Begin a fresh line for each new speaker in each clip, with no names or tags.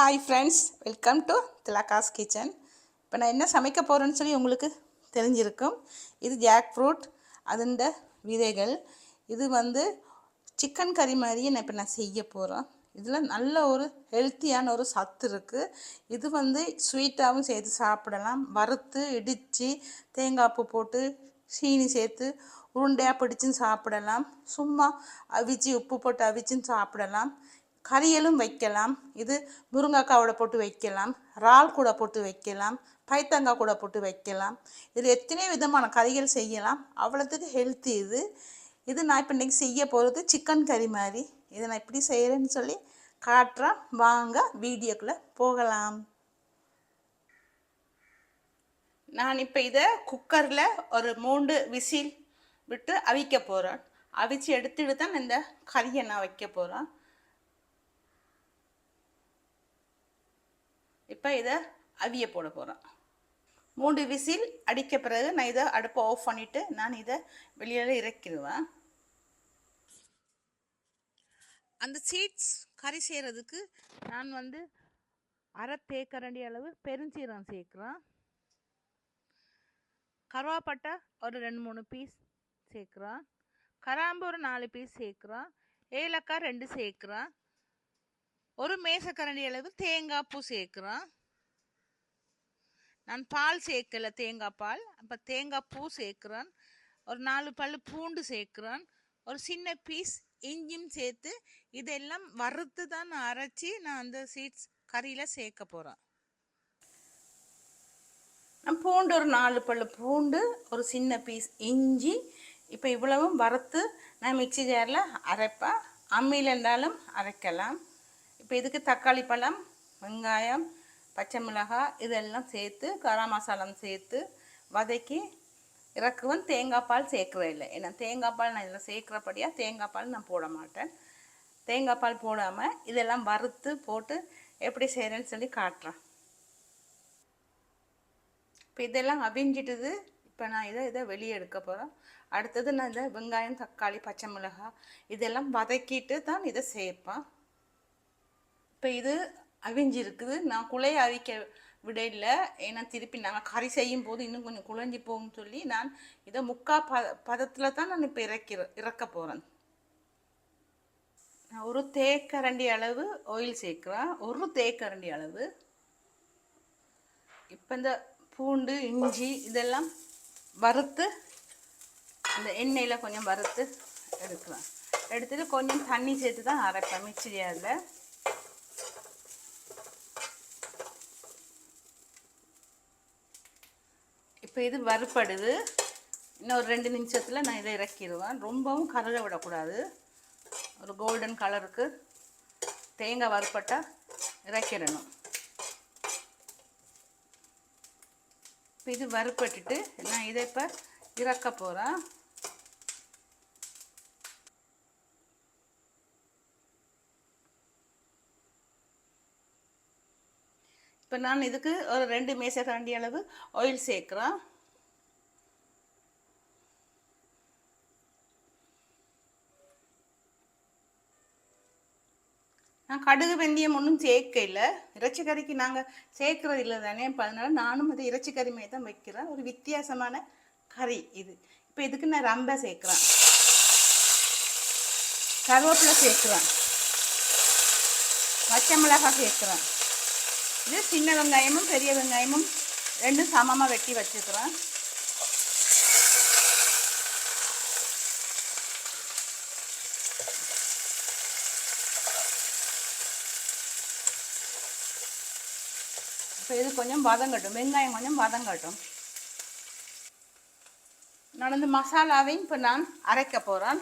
Hi friends welcome to Thilaka's kitchen இப்போ நான் என்ன சமைக்க போகிறேன்னு சொல்லி உங்களுக்கு தெரிஞ்சிருக்கும். இது ஜாக் ஃப்ரூட் அதுண்ட விதைகள். இது வந்து சிக்கன் கறி மாதிரியே நான் இப்போ நான் செய்ய போகிறேன் இதில் நல்ல ஒரு ஹெல்த்தியான ஒரு சத்து இருக்குது இது வந்து ஸ்வீட்டாகவும் சேர்த்து சாப்பிடலாம். வறுத்து இடித்து தேங்காய் பூ போட்டு சீனி சேர்த்து உருண்டையாக பிடிச்சின்னு சாப்பிடலாம். சும்மா அவிச்சு உப்பு போட்டு அவிச்சுன்னு சாப்பிடலாம். கறியலும் வைக்கலாம். இது முருங்கைக்காவோட போட்டு வைக்கலாம். இறால் கூட போட்டு வைக்கலாம். பைத்தங்காய் கூட போட்டு வைக்கலாம். இதில் எத்தனை விதமான கறிகள் செய்யலாம். அவ்வளோத்துக்கு ஹெல்த்தி இது. இது நான் இப்போ இன்றைக்கி செய்ய போகிறது சிக்கன் கறி மாதிரி. இதை நான் இப்படி செய்கிறேன்னு சொல்லி காட்டுறேன் வாங்க வீடியோக்குள்ளே போகலாம். நான் இப்போ இதை குக்கரில் ஒரு மூன்று விசில் விட்டு அவிக்க போகிறேன் அவிச்சு எடுத்துட்டு தான் இந்த கறியை நான் வைக்க போகிறேன் இப்போ இதை அவிய போட போகிறேன் மூன்று விசில் அடிக்க பிறகு நான் இதை அடுப்பை ஆஃப் பண்ணிவிட்டு நான் இதை வெளியில் இறக்கிடுவேன். அந்த சீட்ஸ் கறி செய்கிறதுக்கு நான் வந்து அரை தேக்கரண்டி அளவு பெருஞ்சீரம் சேர்க்குறேன் கருவாப்பட்டை ஒரு ரெண்டு மூணு பீஸ் சேர்க்குறேன் கராம்பு ஒரு நாலு பீஸ் சேர்க்குறேன் ஏலக்காய் ரெண்டு சேர்க்குறேன் ஒரு மேசக்கரண்டி அளவு தேங்காய் பூ சேர்க்குறோம். நான் பால் சேர்க்கல தேங்காய் பால். அப்போ தேங்காய் பூ சேர்க்குறேன் ஒரு நாலு பல் பூண்டு சேர்க்குறேன் ஒரு சின்ன பீஸ் இஞ்சியும் சேர்த்து இதெல்லாம் வறுத்து தான் நான் அரைச்சி நான் அந்த சீட்ஸ் கறியில் சேர்க்க போகிறேன் நான் பூண்டு ஒரு நாலு பல் பூண்டு ஒரு சின்ன பீஸ் இஞ்சி இப்போ இவ்வளவும் வறுத்து நான் மிக்சி ஜாரில் அரைப்பேன். அம்மியில் இருந்தாலும் அரைக்கலாம். இப்போ இதுக்கு தக்காளி பழம் வெங்காயம் பச்சை மிளகாய் இதெல்லாம் சேர்த்து கரம் மசாலாம் சேர்த்து வதக்கி இறக்குவன். தேங்காய் பால் சேர்க்குறேன் இல்லை. ஏன்னா தேங்காய் பால் நான் இதில் சேர்க்குறபடியாக தேங்காய் பால் நான் போட மாட்டேன். தேங்காய் பால் போடாமல் இதெல்லாம் வறுத்து போட்டு எப்படி செய்கிறேன்னு சொல்லி காட்டுறேன். இப்போ இதெல்லாம் அவிஞ்சிட்டுது. இப்போ நான் இதை இதை வெளியே எடுக்க போகிறேன் அடுத்தது நான் இதை வெங்காயம் தக்காளி பச்சை மிளகாய் இதெல்லாம் வதக்கிட்டு தான் இதை சேர்ப்பேன். இப்போ இது அவிஞ்சிருக்குது. நான் குழைய அவிக்க இல்லை ஏன்னா திருப்பி நாங்கள் கறி செய்யும் போது இன்னும் கொஞ்சம் குழஞ்சி போகும்னு சொல்லி நான் இதை முக்கா ப பதத்தில் தான் நான் இப்போ இறக்கிற இறக்க போகிறேன் நான் ஒரு தேக்கரண்டி அளவு ஆயில் சேர்க்குறேன். ஒரு தேக்கரண்டி அளவு. இப்போ இந்த பூண்டு இஞ்சி இதெல்லாம் வறுத்து அந்த எண்ணெயில் கொஞ்சம் வறுத்து எடுக்கலாம் எடுத்துட்டு கொஞ்சம் தண்ணி சேர்த்து தான் அரைப்பேன். மிச்சரியாவில் இப்போ இது வறுப்படுது. இன்னும் ஒரு ரெண்டு நிமிஷத்தில் நான் இதை இறக்கிடுவேன். ரொம்பவும் கலர விடக்கூடாது. ஒரு கோல்டன் கலருக்கு தேங்காய் வறுப்பட்டால் இறக்கிடணும். இப்போ இது வறுப்பட்டுட்டு நான் இதை இப்போ இறக்க போகிறேன் இப்போ நான் இதுக்கு ஒரு ரெண்டு மேசை தாண்டிய அளவு ஆயில் சேர்க்குறேன். நான் கடுகு வெந்தயம் ஒன்றும் சேர்க்க இல்லை இறைச்சி கறிக்கு நாங்கள் சேர்க்குறது இல்லை தானே இப்போ அதனால நானும் அது இறைச்சி கறி மாதிரி தான் வைக்கிறேன். ஒரு வித்தியாசமான கறி இது. இப்போ இதுக்கு நான் ரம்பை சேர்க்குறேன். கருவேப்பிலை சேர்க்குறேன். பச்சை மிளகாய் சேர்க்குறேன். இது சின்ன வெங்காயமும் பெரிய வெங்காயமும் ரெண்டும் சமமாக வெட்டி வச்சுக்கிறேன். இப்போ இது கொஞ்சம் வதங்கட்டும் வெங்காயம் கொஞ்சம் வதங்கட்டும் நான் இந்த மசாலாவையும் இப்போ நான் அரைக்க போகிறேன்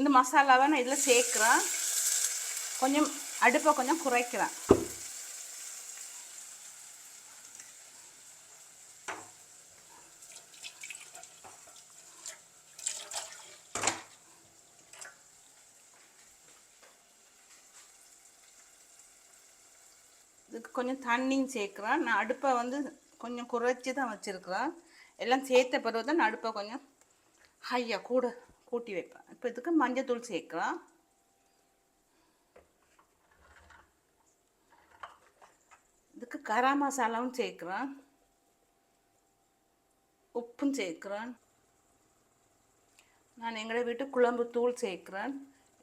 இந்த மசாலாவை நான் இதில் சேர்க்குறேன். கொஞ்சம் அடுப்பை கொஞ்சம் குறைக்கிறேன். இதுக்கு கொஞ்சம் தண்ணியும் சேர்க்குறேன். நான் அடுப்பை வந்து கொஞ்சம் குறைச்சி தான் வச்சுருக்குறேன். எல்லாம் சேர்த்த பிறகு தான் நான் அடுப்பை கொஞ்சம் ஹையா கூட கூட்டி வைப்பேன். இப்போ இதுக்கு மஞ்சத்தூள் சேர்க்கலாம். இதுக்கு கரம் மசாலாவும் சேர்க்குறேன் உப்பும் சேர்க்குறேன் நான் எங்களோட வீட்டு குழம்பு தூள் சேர்க்குறேன்.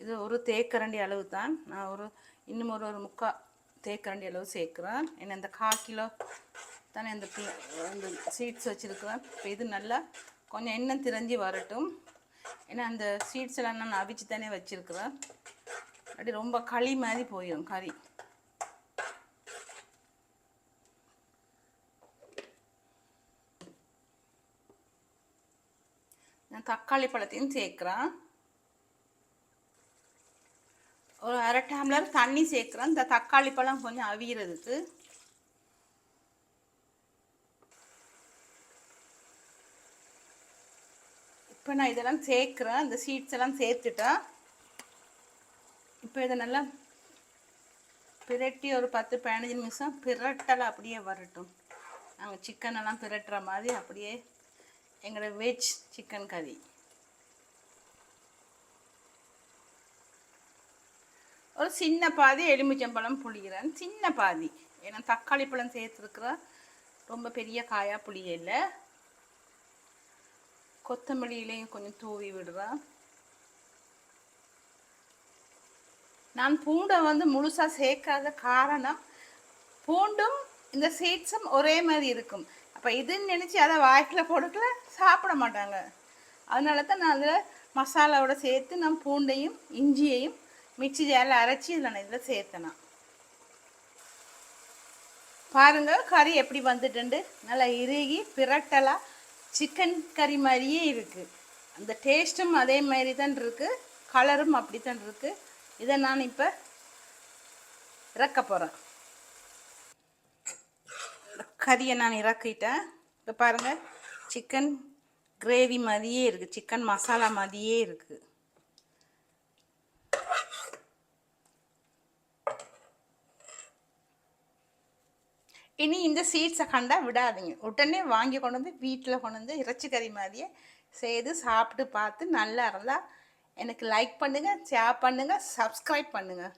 இது ஒரு தேக்கரண்டி அளவு தான் நான் ஒரு இன்னும் ஒரு ஒரு முக்கால் தேக்கரண்டி அளவு சேர்க்குறேன். ஏன்னா இந்த கால் கிலோ தானே இந்த இந்த சீட்ஸ் வச்சுருக்குறேன். இப்போ இது நல்லா கொஞ்சம் எண்ணெய் திரஞ்சி வரட்டும். ஏன்னா அந்த சீட்ஸ் எல்லாம் நான் அவிச்சு தானே வச்சுருக்குறேன். அப்படி ரொம்ப களி மாதிரி போயிடும் கறி. நான் தக்காளி பழத்தையும் சேர்க்குறேன். ஒரு அரை டம்ளர் தண்ணி சேர்க்குறேன். இந்த தக்காளி பழம் கொஞ்சம் அவியறதுக்கு. இப்போ நான் இதெல்லாம் சேர்க்குறேன். இந்த சீட்ஸ் எல்லாம் சேர்த்துட்டேன். இப்போ இதை நல்லா பிரட்டி ஒரு பத்து பதினஞ்சு நிமிஷம் பிரட்டலை அப்படியே வரட்டும். நாங்கள் சிக்கன் எல்லாம் பிரட்டுற மாதிரி அப்படியே எங்களோட வெஜ் சிக்கன் கறி ஒரு சின்ன பாதி எலுமிச்சம்பழம் புளிகிறேன் சின்ன பாதி. ஏன்னா தக்காளி பழம் சேர்த்துருக்குற ரொம்ப பெரிய காயாக புளிய இல்லை கொத்தமல்லியிலையும் கொஞ்சம் தூவி விடுறேன் நான் பூண்டை வந்து முழுசாக சேர்க்காத காரணம் பூண்டும் இந்த சீட்ஸும் ஒரே மாதிரி இருக்கும். அப்போ இதுன்னு நினச்சி அதை வாய்க்கில் போடுக்கல சாப்பிட மாட்டாங்க. அதனால தான் நான் அதில் மசாலாவோட சேர்த்து நான் பூண்டையும் இஞ்சியையும் மிக்சி ஜாரில் அரைச்சி இதில் நான் இதில் சேர்த்தேனா. பாருங்கள் கறி எப்படி வந்துட்டுண்டு. நல்லா இறுகி பிரட்டலாக சிக்கன் கறி மாதிரியே இருக்குது அந்த டேஸ்ட்டும் அதே மாதிரி தான் இருக்குது கலரும் அப்படி தான் இருக்குது இதை நான் இப்போ இறக்க போகிறேன் கறியை நான் இறக்கிட்டேன். இப்போ பாருங்கள் சிக்கன் கிரேவி மாதிரியே இருக்குது சிக்கன் மசாலா மாதிரியே இருக்குது இனி இந்த சீட்ஸை கண்டா விடாதீங்க. உடனே வாங்கி கொண்டு வந்து வீட்டில் கொண்டு வந்து இறைச்சி கறி மாதிரியே செய்து சாப்பிட்டு பார்த்து நல்லா இருந்தால் எனக்கு லைக் பண்ணுங்கள் ஷேர் பண்ணுங்கள் சப்ஸ்கிரைப் பண்ணுங்கள்